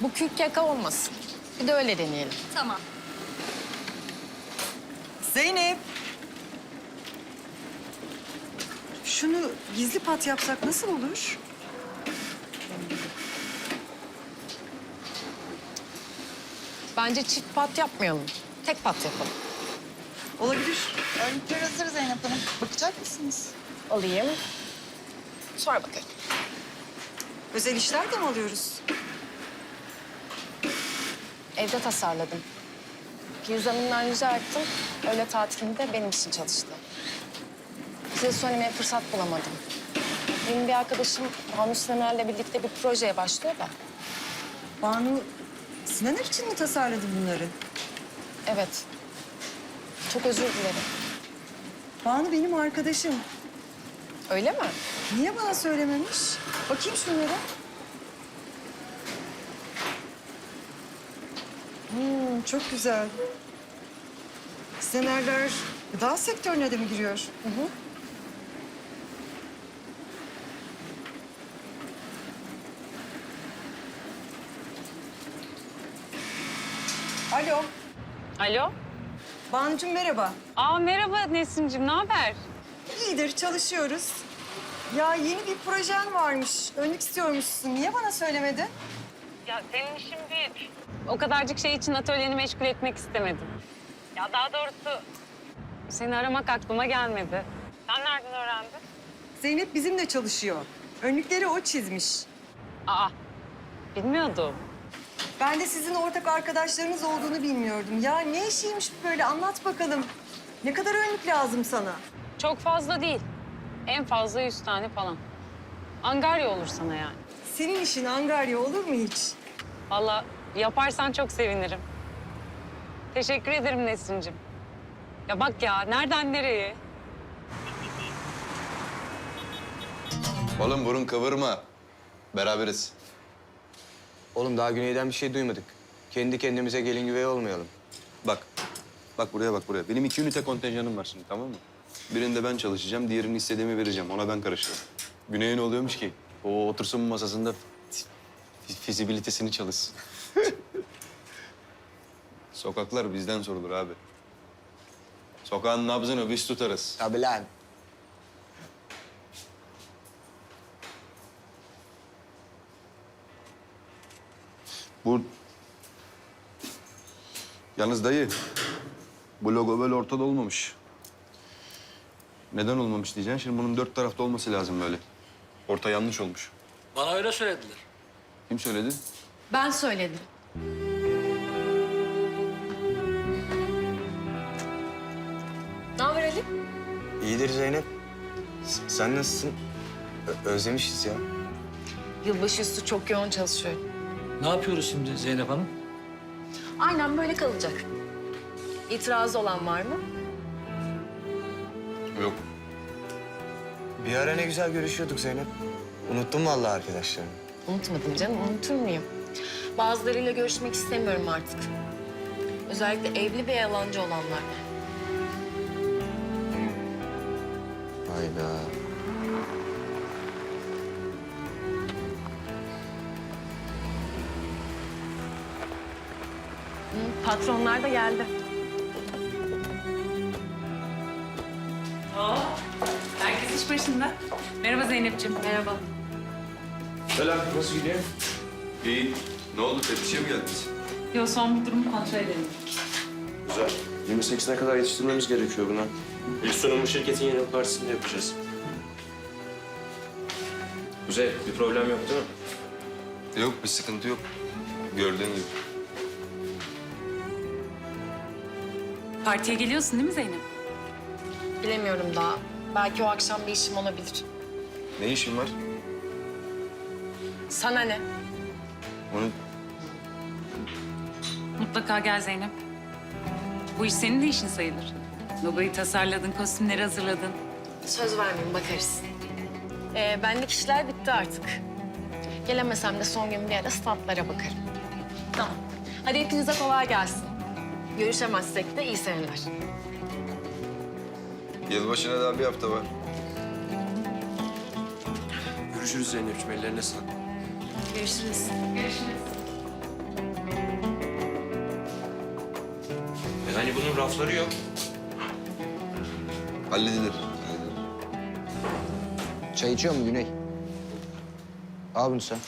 Bu kürk yaka olmasın. Bir de öyle deneyelim. Tamam. Zeynep. Şunu gizli pat yapsak nasıl olur? Bence çift pat yapmayalım. Tek pat yapalım. Olabilir. Örnekler hazır Zeynep Hanım. Bakacak mısınız? Alayım. Sonra bakalım. Özel işler de mi alıyoruz? Evde tasarladım. Firuz Hanım'dan rica ettim. Öğle tatilinde benim için çalıştı. Size söylemeye fırsat bulamadım. Benim bir arkadaşım Banu Sinener'le birlikte bir projeye başlıyor da. Banu Sinaner için mi tasarladı bunları? Evet. Çok özür dilerim. Banu benim arkadaşım. Öyle mi? Niye bana söylememiş? Bakayım şunlara. Hmm, çok güzel. Sinenerler gıda sektörüne de mi giriyor? Hı hı. Alo. Alo. Banucuğum merhaba. Aa merhaba Nesin'cim, ne haber? İyidir, çalışıyoruz. Ya yeni bir projen varmış. Önlük istiyormuşsun. Niye bana söylemedin? Ya senin işin büyük. O kadarcık şey için atölyeni meşgul etmek istemedim. Ya daha doğrusu seni aramak aklıma gelmedi. Sen nereden öğrendin? Zeynep bizimle çalışıyor. Önlükleri o çizmiş. Aa, bilmiyordum. Ben de sizin ortak arkadaşlarınız olduğunu bilmiyordum. Ya ne işiymiş bu böyle? Anlat bakalım. Ne kadar önlük lazım sana? Çok fazla değil. En fazla yüz tane falan. Angarya olur sana yani. Senin işin angarya olur mu hiç? Vallahi yaparsan çok sevinirim. Teşekkür ederim Nesin'cim. Ya bak ya, nereden nereye? Oğlum burun kıvırma. Beraberiz. Oğlum daha güneyden bir şey duymadık. Kendi kendimize gelin güvey olmayalım. Bak. Bak buraya bak buraya. Benim iki ünite kontenjanım var şimdi tamam mı? Birinde ben çalışacağım, diğerini istediğimi vereceğim. Ona ben karışırım. Güney'e ne oluyormuş ki? O otursun masasında fi- fizibilitesini çalışsın. Sokaklar bizden sorulur abi. Sokağın nabzını biz tutarız. Tabii lan. Bu... Yalnız dayı, bu logo böyle ortada olmamış. Neden olmamış diyeceksin. Şimdi bunun dört tarafta olması lazım böyle. Orta yanlış olmuş. Bana öyle söylediler. Kim söyledi? Ben söyledim. Ne haber Ali? İyidir Zeynep. S- Sen nasılsın? Ö- özlemişiz ya. Yılbaşı üstü çok yoğun çalışıyorum. Ne yapıyoruz şimdi Zeynep Hanım? Aynen böyle kalacak. İtirazı olan var mı? Yok. Bir ara ne güzel görüşüyorduk Zeynep. Unuttum vallahi arkadaşlarımı. Unutmadım canım, unutur muyum? Bazılarıyla görüşmek istemiyorum artık. Özellikle evli ve yalancı olanlar. Hayda. Hı, patronlar da geldi. Herkes iş başında. Merhaba Zeynep'ciğim. Merhaba. Selam, nasıl gidiyor? İyi. Ne oldu? Teftişe mi geldiniz? Yo son bir durumu kontrol edelim. Güzel. 28'ine kadar yetiştirmemiz gerekiyor buna. İlk sunumu şirketin yeni partisinde yapacağız. Kuzey, bir problem yok değil mi? Yok, bir sıkıntı yok. Gördüğün gibi. Partiye geliyorsun değil mi Zeynep? Bilemiyorum daha. Belki o akşam bir işim olabilir. Ne işin var? Sana ne? Onu Mutlaka gel Zeynep. Bu iş senin de işin sayılır. Logoyu tasarladın, kostümleri hazırladın. Söz vermeyeyim, bakarız. Ee, benlik işler bitti artık. Gelemesem de son gün bir ara statlara bakarım. Tamam. Hadi hepinize kolay gelsin. Görüşemezsek de iyi seneler. yılbaşına daha bir hafta var. Görüşürüz Zeynep'ciğim. Ellerine sağlık. Görüşürüz. Görüşürüz. E hani bunun rafları yok. Halledilir. halledilir. Çay içiyor mu Güney? Al bunu sen.